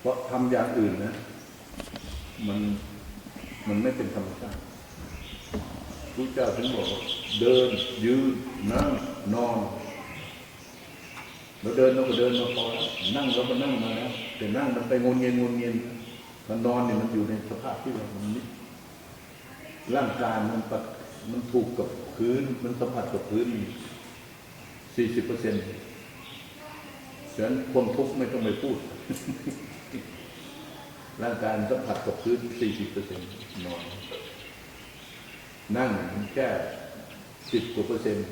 เพราะทำอย่างอื่นนะมันมันไม่เป็นธรรมชาติพระเจ้าถึงบอกเดินยืนนั่งนอนเราเดินเราก็เดินมาพอแล้วนั่งเราก็นั่งมาแล้วแต่นั่งมันไปงนเงียนงนเงียนมันนอนเนี่ยมันอยู่ในสภาพที่ว่ามันนิร่างกายมันปะมันถูกกับพื้น มันสัมผัสกับพื้นสี่สิบเปอร์เซ็นต์ฉะนั้นความทุกข์ไม่ต้องไปพูด ร่างกายสัมผัสกับพื้นสี่สิบเปอร์เซ็นต์นอนนั่งแค่สิบกว่าเปอร์เซ็นต์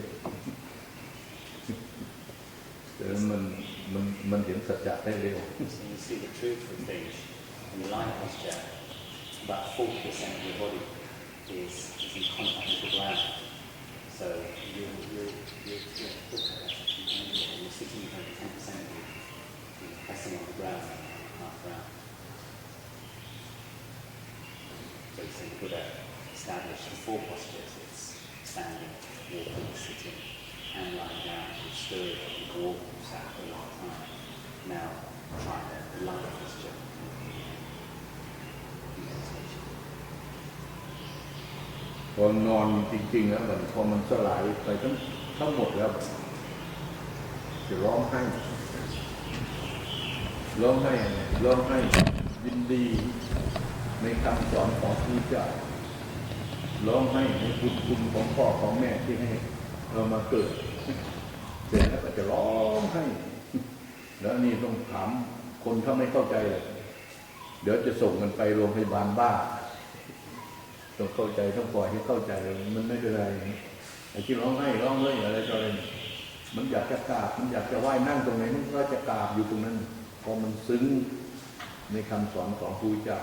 แต่มันมันมันเห็นสัจจะได้เร็ว So you see the truth of things. In the lying posture, about 40% of your body is, is in contact with the ground. So you, you, you, you're, you're sitting, you've only 10% of you is pressing on the ground, half ground. So you see Buddha established the four postures. It's standing, walking, sitting, and lying down. You stood, you walked, you sat for a long time. Now try the, the lying posture. Meditation. พอนอนจริงๆแล้วมันพอมันสลายไปทั้งทั้งหมดแล้ว จะร้องไห้ร้องไห้อะไรร้องไห้ยินดี ในคำสอนของพระเจ้าร้องไห้ในบุญคุณของพ่อของแม่ที่ให้เรามาเกิด เสร็จแล้วก็จะร้องไห้ แล้วนี่ต้องถามคนถ้าไม่เข้าใจเลยเดี๋ยวจะส่งกันไปโรงพยาบาลบ้าต้องเข้าใจต้องปล่อยให้เข้าใจเลยมันไม่เป็นไรไอ้ที่ร้องไห้ร้องเล่ยอะไรต่ออะไรเนี่ยมันอยากจะกราบมันอยากจะไหว้นั่งตรงไหนมันก็จะกราบอยู่ตรงนั้นพราะมันซึ้งในคำสอนของพระเจ้า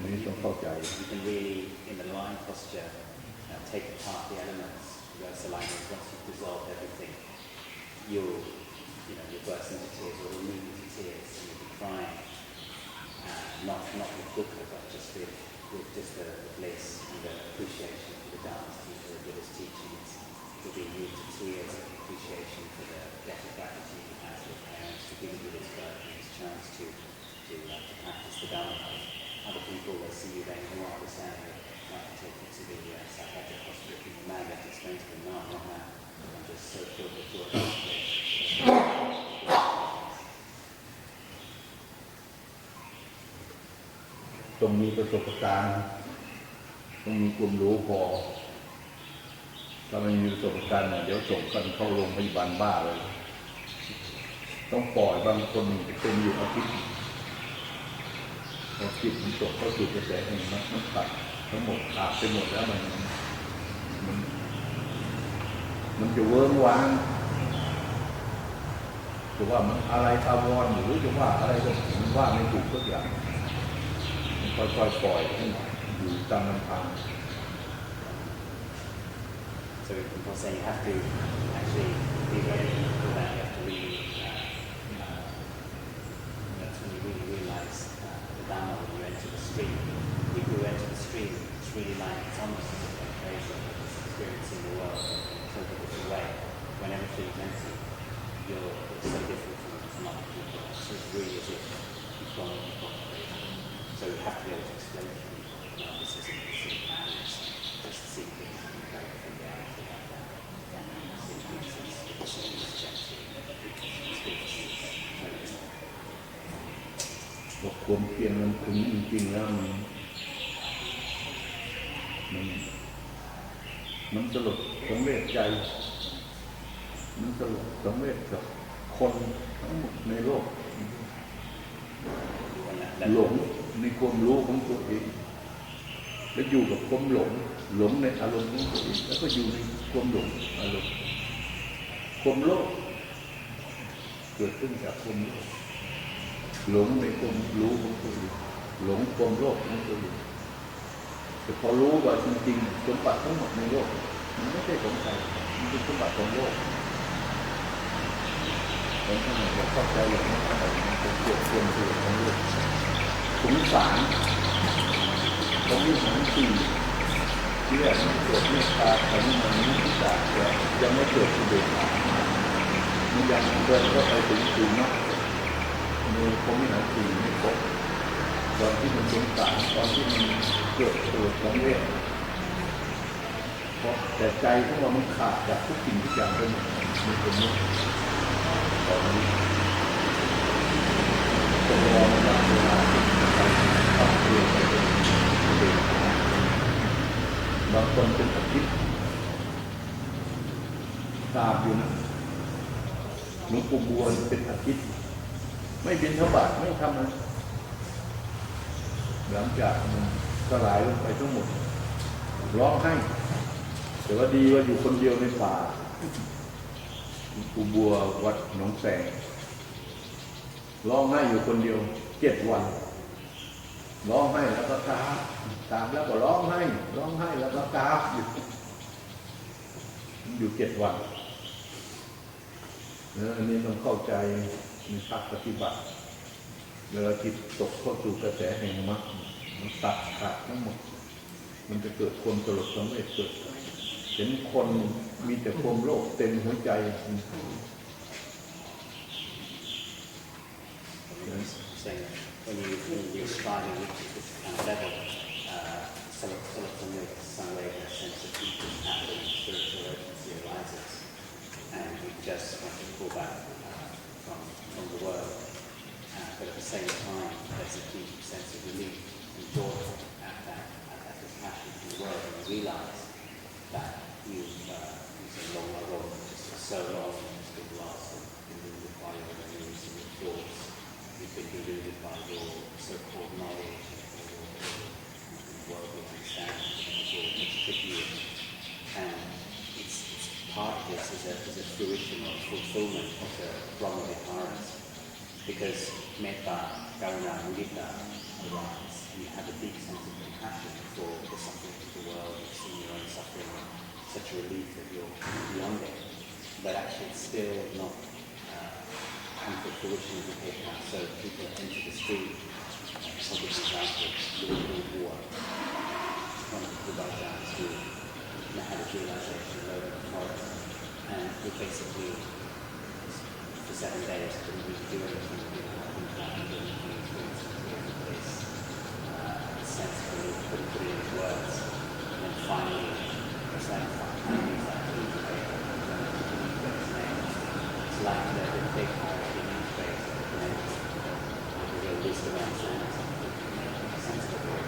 อันนี้ต้องเข้าใจ You can really, in the lying posture, uh, take apart the elements. Reverse alignment. Once you've dissolved everything, you'll, you know, you'll burst into tears or you'll move into tears and you'll be crying. Uh, not, not with dukkha, but just with, with just the, the bliss and the appreciation for the Dharma's teaching, the Buddha's teachings. You'll be moved to tears of appreciation for the debt of gratitude you have to your parents, to giving you this birth and this chance to, to, uh, to practice the Dharma. Other people will see you then who understand it, might take you to the uh, psychiatric hospital. If you're mad, you have to explain to them, no, I'm not mad. I'm just so filled with joy. ต้องมีประสบการณ์ต้องมีความรู้พอถ้าไม่มีประสบการณ์เนี่ยเดี๋ยวส่งกันเข้าโรงพยาบาลบ้าเลย ต้องปล่อยบางคนเป็นอยู่อาทิตย์ อจิตมันตกเข้าสู่กระแสแห่งมรรคมันตัดทั้งหมดขาดไปหมดแล้วมันมัน มันจะเวิ้งว้างจะว่ามันอะไรตาวรหรือจะว่าอะไรก็มันว่าไม่ถูกทุกอย่างค่อยๆปล่อยให้อยู่ตามลำพัง So people say you have to actually be ready for that. You have to really, like it's almost as if they're crazy, it's experiencing the world in a totally different way. When everything's empty, you're it's so different from, from other people. It's just really as if you've gone you've gone crazy. So you have to be able to explain to people, no, this isn't, this isn't madness. Just see things in a very different reality like that. See things as conditions, gently, experiences, very บอกความเพียรมันถึงจริงๆแล้วมันมัน มันสลดสังเวชใจ มันสลดสังเวชกับคนทั้งหมดในโลก หลงในความรู้ของตัวเอง แล้วอยู่กับความหลง หลงในอารมณ์ของตัวเองแล้วก็อยู่ในความหลงอารมณ์ความโลภเกิดขึ้นจากความโลภหลงในความรู้ของตัวเองหลงความโลภของตัวเอง แต่พอรู้ว่าจริงๆสมบัติทั้งหมดในโลก มันไม่ใช่ของใครมันเป็นสมบัติของโลกผมถ้าหาเข้าใจอย่างนี้เท่าไหร่มันเป็นเกี่ยวกับความตัวของโลกสงสารผมมีสองสี่ที่แรกมันเกิดเมตตาแต่นี่มันไม่ติดาแต่ยังไม่เกิดสุเบกขามันยังเดินเข้าไปถึงถึงมากมือผมไม่หาสิ่งไม่ครบตอนที่มันสงสารตอนที่มัน กิดตัวสังเวชเพราะแต่ใจของเรามันขาดจากทุกสิ่งทุกอย่างไปหมดมันเป็นมุกตอนนี้ต้องรอมันรับเวลาที่มันไปทำเองไปเอไปเองบางคนเป็นอาทิตย์ตามอยู่นะหลวงปู่บัวเป็นอาทิตย์ไม่บินทบาทไม่ทำนะหลังจากมัน สลายลงไปทั้งหมด ร้องไห้แต่ว่าดีว่าอยู่คนเดียวในป่าปูบัววัดหนองแสง ร้องไห้อยู่คนเดียวเจ็ดวัน ร้องไห้แล้วก็กราบกราบแล้วก็ร้องไห้ ร้องไห้แล้วก็กราบอยู่อยู่เจ็ดวันเอออันนี้ต้องเข้าใจในภาคปฏิบัติเวลาจิตตกเข้าสู่กระแสแห่งมรรค มันตัดขาดทั้งหมด มันจะเกิดความสลดสังเวชเกิด เห็นคนมีแต่ความโลภเต็มหัวใจ saying when you when you're striving with this kind of level, uh, sort of sort of from your some way a sense of deepest happiness, spiritual urgency arises, and you just want to pull back uh, from from the world, uh, but at the same time there's a deep sense of relief and joy at that at, at this passion from the world, and you realise that you've uh, you've been long ago just so long, it's been and been deluded by your memories and your thoughts. You've been deluded by your so-called knowledge or your worldly understanding and it's all just. And it's, it's part of this is a, is a fruition or fulfillment of the Brahma Viharas. Because metta, karuna, mudita arise, you have a deep sense of compassion for the suffering of the world, you've seen your own suffering, such a relief that you're beyond it. But actually it's still not uh, come to fruition as a paper. So people enter the street, for example, Liverpool War, one of the Bajans who had a realization over the forest, and who basically for seven days couldn't really do anything, plan sense of relief, couldn't put it into words. And then finally, it's like finally that integrate, it's like the, the big hierarchy integrates at the end, with the real wisdom and sense, sense of it.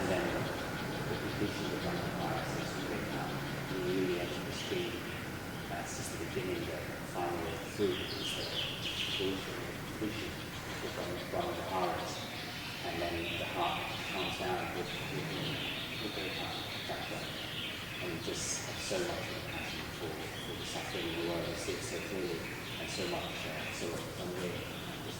And then the completion of the Brahma is really come, you really enter the stream. That's just the beginning, but finally the fruit is the fruition, the completion just so much of compassion for, for the suffering in the world. I see it so clearly and so much, uh, so unreal. Just.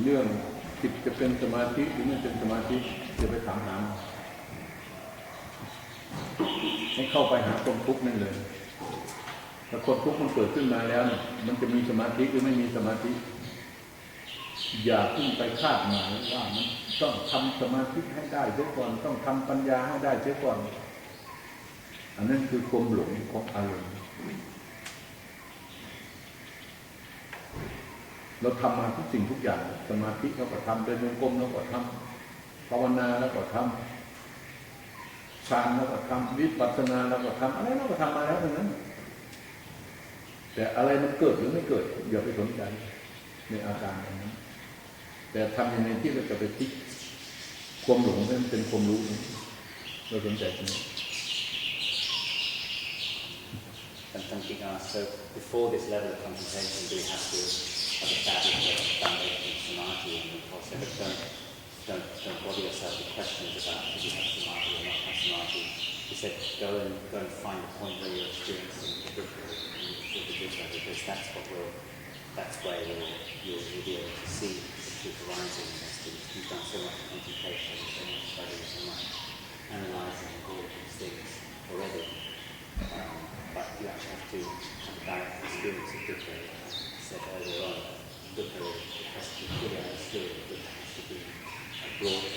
Yeah. จิตต้องเป็นสมาธิก่อนเรื่องจิตจะเป็นสมาธิหรือไม่เป็นสมาธิจะไปถามหาให้เข้าไปหาความทุกข์นั่นเลยถ้าความทุกข์มันเกิดขึ้นมาแล้ว มันจะมีสมาธิหรือไม่มีสมาธิ อย่าพิ่งไปคาดหมายว่ามันต้องทำสมาธิให้ได้เสียก่อนต้องทำปัญญาให้ได้เสียก่อนอันนั้นคือความหลงของอารมณ์ เราทำมาทุกสิ่งทุกอย่างสมาธิเราก็ทำเดินโยกรมเราก็ทำภาวนาเราก็ทำฌานเราก็ทำวิปัสสนาเราก็ทำอะไรเราก็ทำมาแล้วทั้งนั้น แต่อะไรมันเกิดหรือไม่เกิดอย่าไปสนใจในอาการอันนั้น แต่ทำยังไงที่เราจะไปพลิกความหลงให้มันเป็นความรู้เราสนใจตรงนี้ And something asked, so before this level of contemplation, do we have to established a foundation of samadhi? And of but don't, don't, don't bother yourself with questions about should you have samadhi or not have samadhi. He said, go and go and find a point where you're experiencing the Buddha and the Buddha, because that's what will, that's where you'll, you'll, you'll be able to see the truth arising. You've done so much contemplation, so much study, so much analysing of all of these things already. Um, but you actually have to direct experience of dukkha I said earlier on, dukkha has to be fully understood, dukkha has to be brought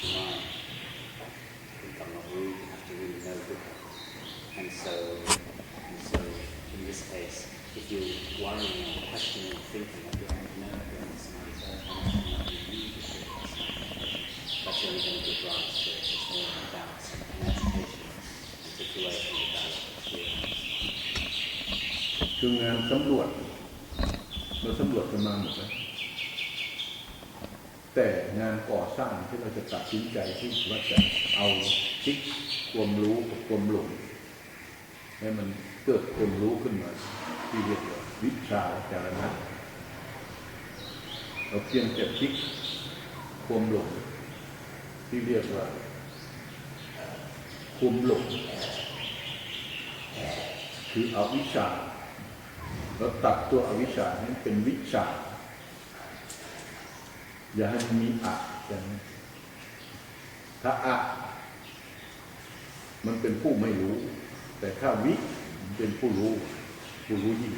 to mind. I think I'm not rude, you have to really know dukkha. And so, and so in this case, if you're worrying or questioning or thinking that you're no, you're in samadhi, so how much can you need to do this? That's only going to give rise to it's more than doubts and agitation and take away from the direct experience. คืองานสำรวจ เราสำรวจกันมาหมดแล้วแต่งานก่อสร้างที่เราจะตัดสินใจที่ว่าจะเอาคิดความรู้กับความหลงให้มันเกิดความรู้ขึ้นมา ที่เรียกว่าวิชาจารณะเราเพียงแต่พลิกความหลงที่เรียกว่าความหลงคือเอาวิชา เราตัดตัวอวิชชาให้เป็นวิชา อย่าให้มันมีอะอย่างนี้ถ้าอะ มันเป็นผู้ไม่รู้ แต่ถ้าวิมันเป็นผู้รู้ ผู้รู้ยิ่ง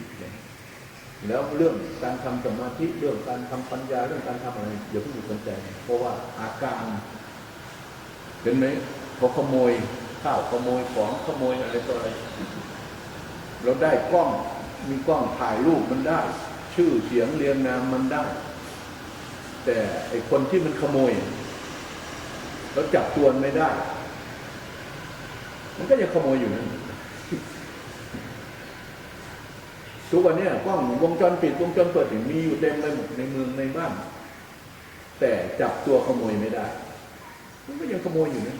แล้วเรื่องการทำสมาธิเรื่องการทำปัญญาเรื่องการทำอะไรอย่าเพิ่งไปสนใจ เพราะว่าอาการเห็นไหมเขาขโมยข้าวขโมยของขโมยอะไรต่ออะไรเราได้กล้อง มีกล้องถ่ายรูปมันได้ ชื่อเสียงเรียงนามมันได้ แต่ไอคนที่มันขโมยเราจับตัวไม่ได้ มันก็ยังขโมยอยู่นั่นทุกวันนี้กล้องวงจรปิดวงจรเปิดเนี่ยมีอยู่เต็มไปหมดในเมืองในบ้าน แต่จับตัวขโมยไม่ได้ มันก็ยังขโมยอยู่นะ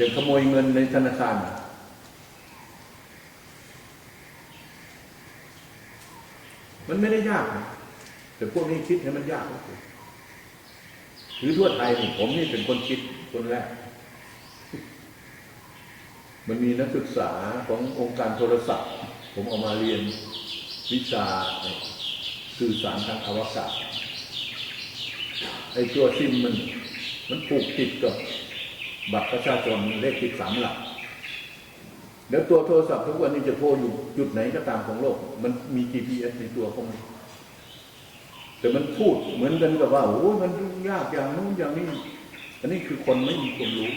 ยังขโมยเงินในธนาคาร มันไม่ได้ยากนะแต่พวกนี้คิดให้มันยากนะหรือทั่วไทยนี่ผมนี่เป็นคนคิดคนแรก มันมีนักศึกษาขององค์การโทรศัพท์ ผมเอามาเรียนวิชาสื่อสารทางอวกาศไอ้ตัวซิมมัน มันผูกติดกับบัตรประชาชนเลขติดสามหลัก แล้วตัวโทรศัพท์ทุกวันนี้จะโทรอยู่จุดไหนก็ตามของโลก มันมี GPS ในตัวของมันแต่มันพูดเหมือนกันกับว่าโอ้ยมันยุ่งยากอย่างนู้นอย่างนี้ อันนี้คือคนไม่มีความรู้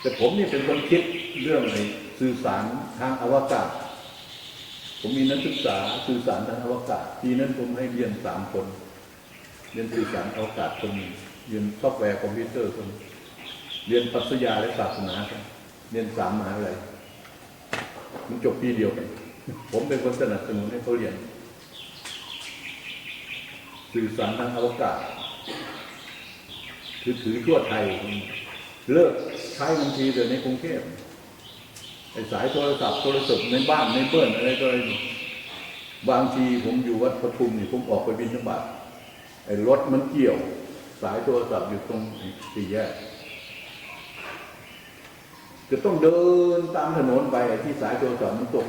แต่ผมนี่เป็นคนคิดเรื่องอะไรสื่อสารทางอวกาศ ผมมีนักศึกษาสื่อสารทางอวกาศปีนั้นผมให้เรียนสามคนเรียนสื่อสารอวกาศคนเรียนซอฟต์แวร์คอมพิวเตอร์คนเรียนปรัชญาและศาสนาครับ เรียนสามมหาวิทยาลัยมันจบปีเดียวกัน ผมเป็นคนสนับสนุนให้เขาเรียน สื่อสารทางอวกาศคือถือทั่วไทย เลิกใช้บางทีแต่ในกรุงเทพไอ้สายโทรศัพท์โทรศัพท์ในบ้านในเบิ้ลอะไรก็อะไรบางทีผมอยู่วัดปทุมนี่ผมออกไปบินธบาตไอ้รถมันเกี่ยว สายโทรศัพท์อยู่ตรงสี่แยก จะต้องเดินตามถนนไปที่สายโทรศัพท์มันตก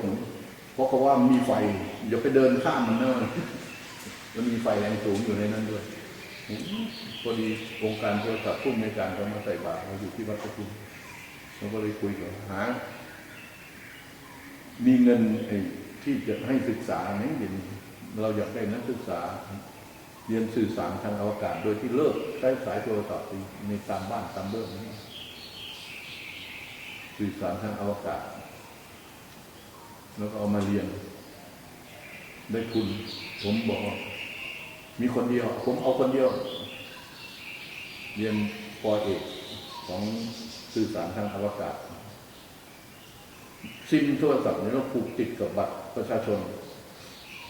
เพราะเขาว่ามีไฟอย่าไปเดินข้ามมันเนอะมันมีไฟแรงสูงอยู่ในนั้นด้วยพอดีองค์การโทรศัพท์พุ่มในการเขามาใส่บาตรเราอยู่ที่วัดปทุมเราก็เลยคุยกันหา มีเงินที่จะให้ศึกษาไหมเดี๋ยวเราอยากได้นักศึกษา เรียนสื่อสารทางอวกาศ โดยที่เลิกใช้สายโทรศัพท์ในตามบ้านตามเบื้องนี้ สื่อสารทางอวกาศ แล้วก็เอามาเรียน ได้ทุน ผมบอก มีคนเดียว ผมเอาคนเดียว เรียนปอเอกของสื่อสารทางอวกาศ ซิมโทรศัพท์เนี่ยเราผูกติดกับบัตรประชาชน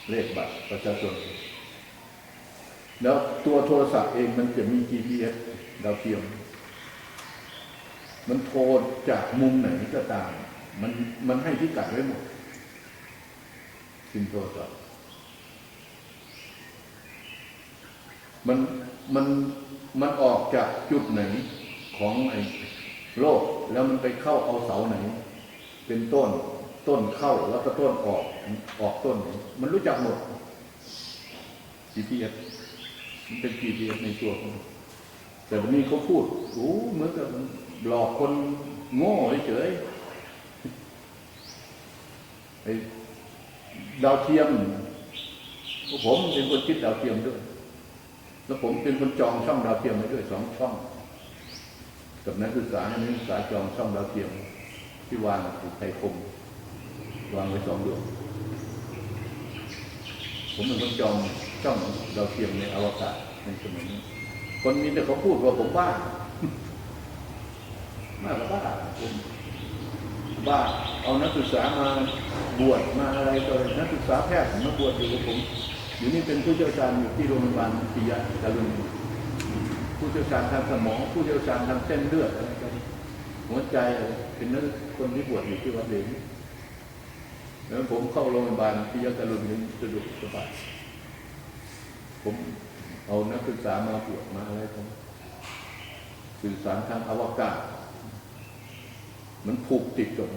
เลขบัตรประชาชน แล้วตัวโทรศัพท์เองมันจะมี GPS ดาวเทียม มันโทรจากมุมไหนก็ตาม มันมันให้พิกัดไว้หมดซิมโทรศัพท์มันมันมันออกจากจุดไหนของไอ้โลกแล้วมันไปเข้าเอาเสาไหน เป็นต้นต้นเข้าแล้วก็ต้นออกออกต้นไหนมันรู้จักหมด GPS มันเป็น GPS ในตัวของมันแต่วันนี้เขาพูดโอ้เหมือนกับมัน หลอกคนโง่เฉยดาวเทียม ผมเป็นคนคิดดาวเทียมด้วย แล้วผมเป็นคนจองช่องดาวเทียมไว้ด้วยสองช่อง กับนักศึกษานักศึกษาจองช่องดาวเทียม ที่วางอยู่ไทยคม วางไว้สองดวง ผมเป็นคนจองช่องดาวเทียมในอวกาศในสมัยนี้ คนมีแต่เขาพูดว่าผมบ้า มากกว่าบ้าผมบ้าเอานักศึกษามาบวชมาอะไรต่ออะไรนักศึกษาแพทย์มาบวชอยู่กับผมอยู่นี่เป็นผู้เชี่ยวชาญอยู่ที่โรงพยาบาลปิยะดารุณีผู้เชี่ยวชาญทางสมองผู้เชี่ยวชาญทางเส้นเลือดอะไรกันหัวใจเป็นนักคนที่บวชอยู่ที่วัดเหลวแล้วผมเข้าโรงพยาบาลปิยะดารุณีสะดวกสบายผมเอานักศึกษามาบวชมาอะไรผมสื่อสารทางอวกาศ มันผูกติดกับ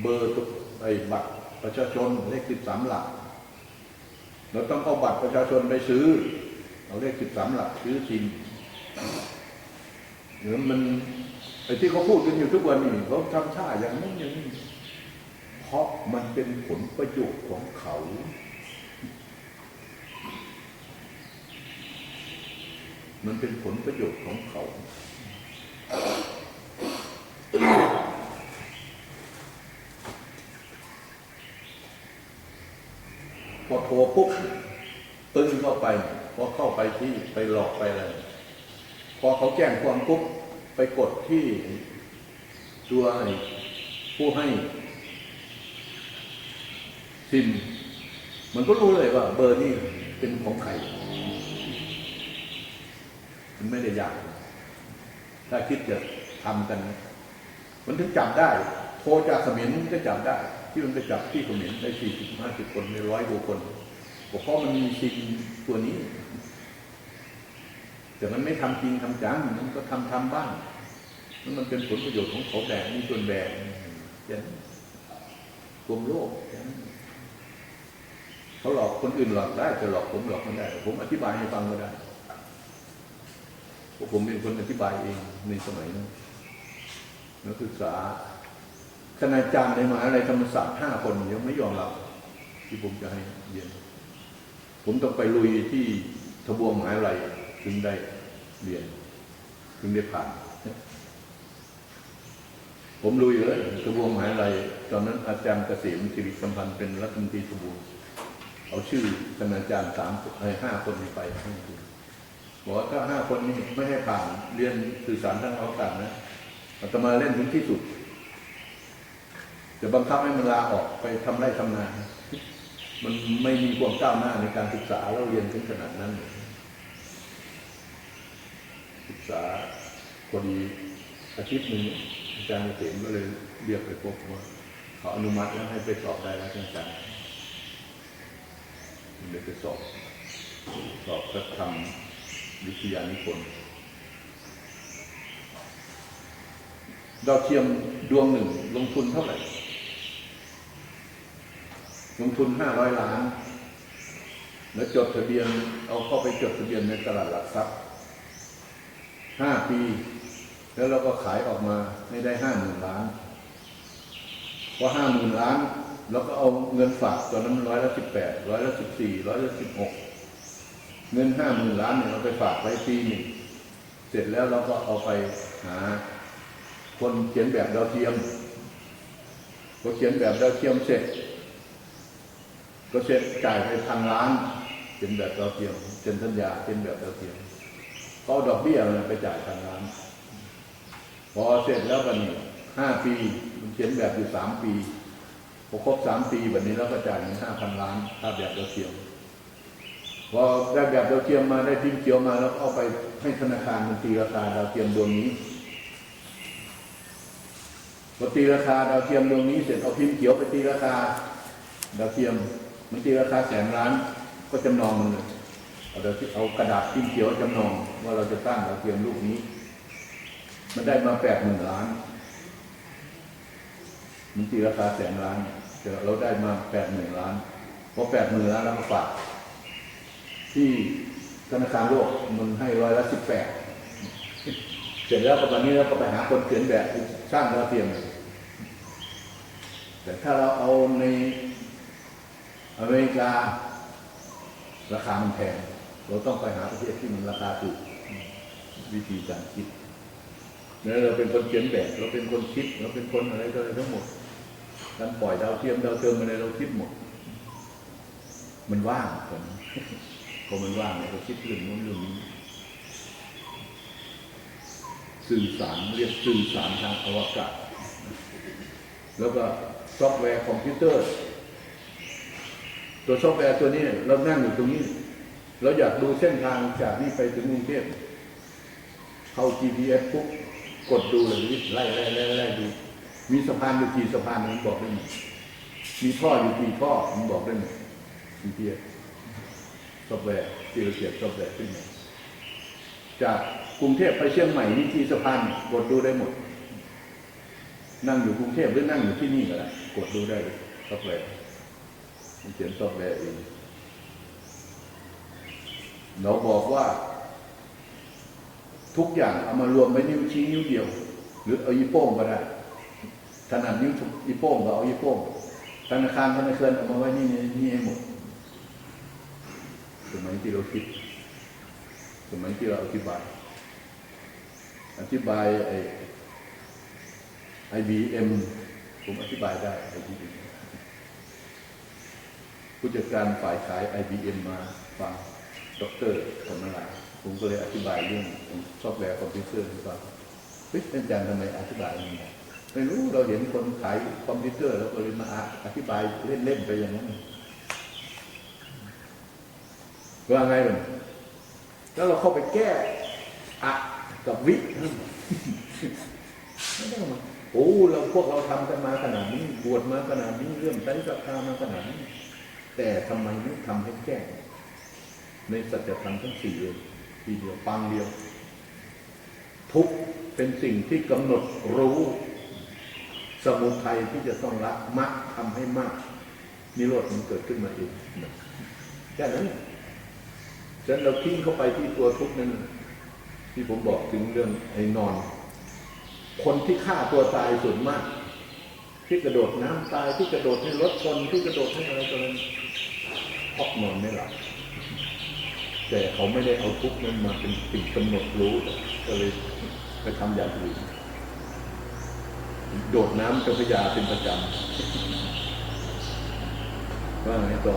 เบอร์กับไอ้บัตรประชาชนเลขสิบสามหลัก เราต้องเอาบัตรประชาชนไปซื้อ เอาเลขสิบสามหลักซื้อซิมหรือมันไอ้ที่เขาพูดกันอยู่ทุกวันนี้เขาทำท่าอย่างนั้นอย่างนี้เพราะมันเป็นผลประโยชน์ของเขา มันเป็นผลประโยชน์ของเขา พอโทรปุ๊บตึงเข้าไปพอเข้าไปที่ไปหลอกไปอะไรพอเขาแจ้งความปุ๊บไปกดที่ตัวไอ้ผู้ให้ซิมมันก็รู้เลยว่า เบอร์นี้เป็นของใครมันไม่ได้ยาก ถ้าคิดจะทำกัน มันถึงจับได้ โทรจากเขมรมันก็จับได้ ที่มันไปจับที่เขมรได้สี่สิบห้าสิบคนในร้อยกว่าคนเพราะมันมีซิมตัวนี้ แต่มันไม่ทำจริงทำจังมันก็ทำทำบ้างแล้วมันเป็นผลประโยชน์ของเขาแบ่งมีส่วนแบ่งอย่างนั้นกลมโลกยันเขาหลอกคนอื่นหลอกได้แต่หลอกผมหลอกไม่ได้ ผมอธิบายให้ฟังก็ได้เพราะผมเป็นคนอธิบายเองในสมัยนั้นนักศึกษา คณาจารย์ในมหาลัยธรรมศาสตร์ห้าคนยังไม่ยอมรับที่ผมจะให้เรียน ผมต้องไปลุยที่ทบวงมหาลัยถึงได้เรียน ถึงได้ผ่าน ผมลุยเลยทบวงมหาลัยตอนนั้นอาจารย์เกษมสิริสัมพันธ์เป็นรัฐมนตรีทบวงเอาชื่อคณาจารย์สามไอ้ห้าคนนี้ไปให้ดูบอกว่าถ้าห้าคนนี้ไม่ให้ผ่านเรียนสื่อสารทางอวกาศนะอาตมาเล่นถึงที่สุด จะบังคับให้มันลาออกไปทำไร่ทำนา มันไม่มีความก้าวหน้าในการศึกษาแล้วเรียนถึงขนาดนั้น ศึกษาพอดีอาทิตย์หนึ่งอาจารย์เกษมก็เลยเรียกไปพบว่าเขาอนุมัติแล้วให้ไปสอบได้แล้วอาจารย์เลยไปสอบ สอบพระธรรมวิทยานิพนธ์ดาวเทียมดวงหนึ่งลงทุนเท่าไหร่ ลงทุนห้าร้อยล้าน แล้วจดทะเบียน เอาเข้าไปจดทะเบียนในตลาดหลักทรัพย์ห้าปี แล้วเราก็ขายออกมาไม่ได้ห้าหมื่นล้านพอห้าหมื่นล้านเราก็เอาเงินฝากตอนนั้นร้อยละสิบแปดร้อยละสิบสี่ร้อยละสิบหกเงินห้าหมื่นล้านเนี่ยเราไปฝากไว้ปีหนึ่งเสร็จแล้วเราก็เอาไปหา คนเขียนแบบดาวเทียมพอเขียนแบบดาวเทียมเสร็จ ก็เซ็นจ่ายไปพันล้าน เป็นแบบดาวเทียมเซ็นสัญญาเป็นแบบดาวเทียมก็เอาดอกเบี้ยมันไปจ่ายพันล้าน พอเสร็จแล้ววันนี้ห้าปีมันเขียนแบบอยู่สามปีพอครบสามปีแบบนี้แล้วก็จ่ายเงินห้าพันล้านถ้าแบบดาวเทียมพอได้แบบดาวเทียมมาได้พิมพ์เขียวมาแล้วเอาไปให้ธนาคารมันตีราคาดาวเทียมดวงนี้พอตีราคาดาวเทียมดวงนี้เสร็จเอาพิมพ์เขียวไปตีราคาดาวเทียม มันตีราคาแสนล้านก็จำนองมันเลยเอาเอากระดาษพิมพ์เขียวจำนองว่าเราจะตั้งดาวเทียมลูกนี้ มันได้มาแปดหมื่นล้านมันตีราคาแสนล้านแต่เราได้มาแปดหมื่นล้านพอแปดหมื่นล้านเราก็ฝากที่ธนาคารโลกมันให้ร้อยละสิบแปดเสร็จแล้วก็ตอนนี้เราก็ไปหาคนเขียนแบบสร้างดาวเทียมแต่ถ้าเราเอาใน อเมริการาคามันแพง เราต้องไปหาประเทศที่มันราคาถูกวิธีการคิดแล้วเราเป็นคนเขียนแบบเราเป็นคนคิดเราเป็นคนอะไรก็อะไรทั้งหมดการปล่อยดาวเทียมดาวเทียมอะไรเราคิดหมด มันว่างผมพอมันว่างเนี่ยเราคิดเรื่องนู้นเรื่องนี้ สื่อสารเรียกสื่อสารทางอวกาศ แล้วก็ซอฟต์แวร์คอมพิวเตอร์ ตัวซอฟต์แวร์ตัวนี้เรานั่งอยู่ตรงนี้ เราอยากดูเส้นทางจากนี่ไปถึงกรุงเทพเข้า GPS ปุ๊บกดดูเลยไล่ไล่ไล่ไล่ดู มีสะพานอยู่กี่สะพานมันบอกได้หมดมีท่ออยู่กี่ท่อมันบอกได้หมด GPS ซอฟต์แวร์ที่เราเขียนซอฟต์แวร์ขึ้นมาจากกรุงเทพไปเชียงใหม่นี่กี่สะพานกดดูได้หมด นั่งอยู่กรุงเทพหรือนั่งอยู่ที่นี่ก็ได้กดดูได้ซอฟต์แวร์ มันเขียนซอฟต์แวร์เองเราบอกว่า ทุกอย่างเอามารวมไว้นิ้วชี้นิ้วเดียว หรือเอาอีโป้งก็ได้ถนัดนิ้วอีโป้งก็เอาอีโป้งธนาคารธนาคารเอามาไว้นี่นี่นี่ให้หมดสมัยที่เราคิดสมัยที่เราอธิบาย อธิบายไอ้ไอบีเอ็มผมอธิบายได้ไอบีเอ็ม ผู้จัดการฝ่ายขายไอบีเอ็มมาฟังด็อกเตอร์สมนาผมก็เลยอธิบายเรื่องซอฟต์แวร์คอมพิวเตอร์ให้ฟังเฮ้ยอาจารย์ทำไมอธิบายอย่างนี้ไม่รู้เราเห็นคนขายคอมพิวเตอร์แล้วก็เลยมาอธิบายเล่นๆไปอย่างนั้นว่าไงล่ะแล้วเราเข้าไปแก้อะกับวิไม่ได้มาโอ้เราพวกเราทำกันมาขนาดนี้บวชมาขนาดนี้เรื่องใช้ศรัทธามาขนาดนี้ แต่ทำไมไม่ทำให้แก้ในสัจธรรมทั้งสี่เลยทีเดียวปังเดียว ทุกเป็นสิ่งที่กำหนดรู้ สมุทัยที่จะต้องละมักทำให้มาก นิโรธมันเกิดขึ้นมาเองแค่นั้นฉะนั้นเราทิ้งเข้าไปที่ตัวทุกนั้น ที่ผมบอกถึงเรื่องไอ้นอน คนที่ฆ่าตัวตายส่วนมาก ที่กระโดดน้ำตายที่กระโดดให้รถชนที่กระโดดให้อะไรตัวนั้น เพราะนอนไม่หลับแต่เขาไม่ได้เอาทุกข์นั้นมาเป็นสิ่งกำหนดรู้ก็เลยไปทำอย่างอื่นโดดน้ำเจ้าพยาเป็นประจำว่าไงต่อ